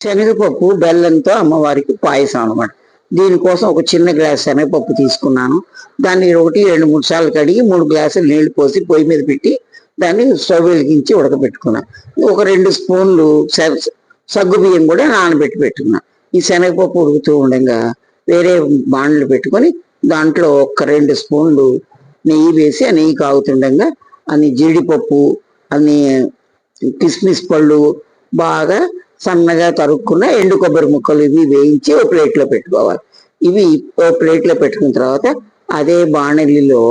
శనగపప్పు బెల్లంతో అమ్మవారికి పాయసం అనమాట దీనికోసం ఒక చిన్న గ్లాస్ శనగపప్పు తీసుకున్నాను. దాన్ని ఒకటి రెండు మూడు సార్లు కడిగి మూడు గ్లాసులు నీళ్ళు పోసి పొయ్యి మీద పెట్టి దాన్ని స్టవ్ వెలిగించి ఉడకబెట్టుకున్నాను ఒక రెండు స్పూన్లు స- సగ్గు బియ్యం కూడా నానబెట్టి పెట్టుకున్నాను ఈ శనగపప్పు ఉడుకుతూ ఉండగా వేరే బాండ్లు పెట్టుకొని దాంట్లో ఒక రెండు స్పూన్లు నెయ్యి వేసి ఆ నెయ్యి కాగుతుండగా అన్ని జీడిపప్పు అన్ని కిస్మిస్ పళ్ళు బాగా సన్నగా తరుక్కున్న ఎండు కొబ్బరి ముక్కలు ఇవి వేయించి ఓ ప్లేట్లో పెట్టుకోవాలి. ఇవి ఓ ప్లేట్లో పెట్టుకున్న తర్వాత అదే బాణలిలో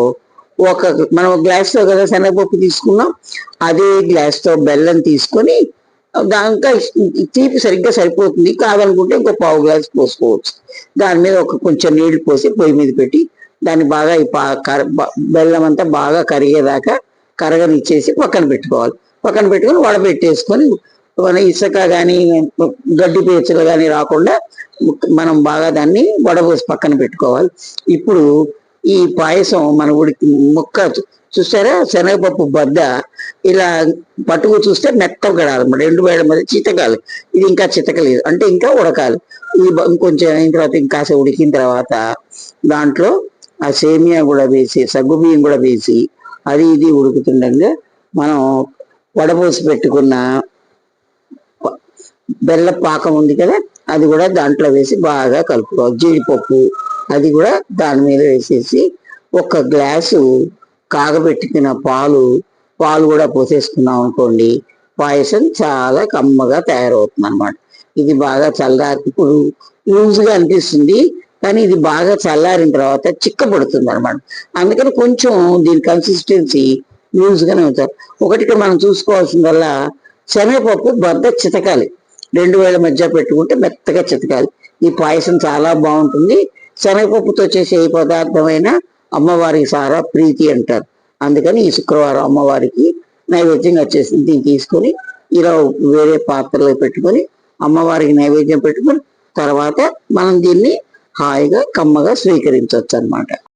ఒక మనం గ్లాస్తో కదా శనగపప్పు తీసుకున్నాం. అదే గ్లాస్తో బెల్లం తీసుకొని దానికా తీపి సరిగ్గా సరిపోతుంది. కాదనుకుంటే ఇంకో పావు గ్లాస్ పోసుకోవచ్చు. దాని మీద ఒక కొంచెం నీళ్ళు పోసి పొయ్యి మీద పెట్టి దాన్ని బాగా బెల్లం అంతా బాగా కరిగేదాకా కరగనిచ్చేసి పక్కన పెట్టుకోవాలి. పక్కన పెట్టుకొని వడ పెట్టేసుకొని ఇసుక కానీ గడ్డి పేచులు కానీ రాకుండా మనం బాగా దాన్ని వడబోసి పక్కన పెట్టుకోవాలి. ఇప్పుడు ఈ పాయసం మన ఉడికి ముక్క చూస్తారా శనగపప్పు బద్ద ఇలా పట్టుకు చూస్తే మెత్తగా గడాలన్నమాట రెండు వేయడం మధ్య చితకాలి. ఇది ఇంకా చితకలేదు. అంటే ఇంకా ఉడకాలి. ఇది కొంచెం ఇంకొంచెం అయిన తర్వాత ఇంకాసే ఉడికిన తర్వాత దాంట్లో ఆ సేమియా కూడా వేసి సగ్గు బియ్యం కూడా వేసి అది ఇది ఉడుకుతుండగా మనం వడబోసి పెట్టుకున్న బెల్ల పాకం ఉంది కదా అది కూడా దాంట్లో వేసి బాగా కలుపుకోవాలి. జీడిపప్పు అది కూడా దాని మీద వేసేసి ఒక గ్లాసు కాగబెట్టుకున్న పాలు పాలు కూడా పోసేసుకున్నాం అనుకోండి పాయసం చాలా కమ్మగా తయారవుతుంది అనమాట ఇది బాగా చల్లారి ఇప్పుడు లూజ్గా అనిపిస్తుంది కానీ ఇది బాగా చల్లారిన తర్వాత చిక్కబడుతుంది అనమాట అందుకని కొంచెం దీని కన్సిస్టెన్సీ లూజ్గానే ఉంటారు ఒకటికి మనం చూసుకోవాల్సిందల్లా శనగపప్పు బద్ద చితకాలి. రెండు వేల మధ్య పెట్టుకుంటే మెత్తగా చితకాలి. ఈ పాయసం చాలా బాగుంటుంది. శనగపప్పుతో చేసే ఏ పదార్థమైనా అమ్మవారికి సారా ప్రీతి అంటారు. అందుకని ఈ శుక్రవారం అమ్మవారికి నైవేద్యంగా వచ్చేసి దీన్ని తీసుకొని ఇలా వేరే పాత్రలో పెట్టుకొని అమ్మవారికి నైవేద్యం పెట్టుకొని తర్వాత మనం దీన్ని హాయిగా కమ్మగా స్వీకరించవచ్చు అన్నమాట